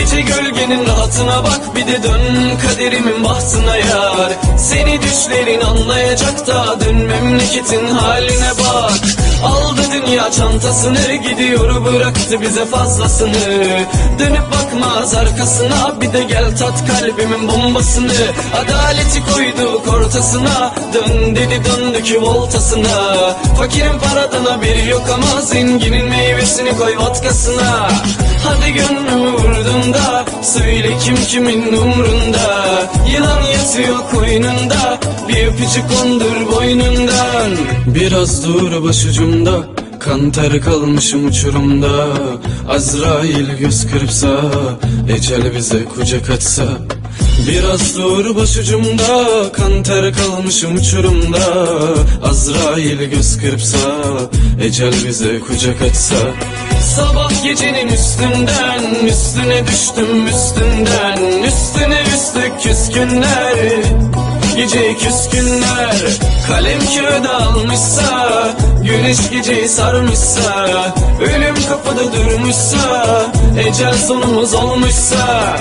gece gölgenin rahatına bak Bir de dön kaderimin bahtına yar. Seni düşlerin anlayacak da Dön memleketin haline bak. Aldı dünya çantasını Gidiyor bıraktı bize fazlasını. Dönüp bakmaz arkasına Bir de gel tat kalbimin bombasını. Adaleti koyduk ortasına Dön dedi döndük voltasına. Fakirin paradan haberi yok ama Zenginin meyvesini koy vodkasına Hadi gönlümü vurdun Söyle kim kimin umrunda? Yılan yatıyor koynunda. Bir öpücük kondur boynundan. Biraz dur başucumda. Kan ter kalmışım uçurumda. Azrail göz kırpsa Ecel bize kucak açsa Biraz dur başucumda. Kan ter kalmışım uçurumda. Azrail göz kırpsa Ecel bize kucak açsa Sabah gecenin üstünden Üstüne düştüm üstünden Üstüne üstlük küskünler. Gece küskünler Kalem kağıda almışsa Güneş geceyi sarmışsa Ölüm kapıda durmuşsa Ecel sonumuz olmuşsa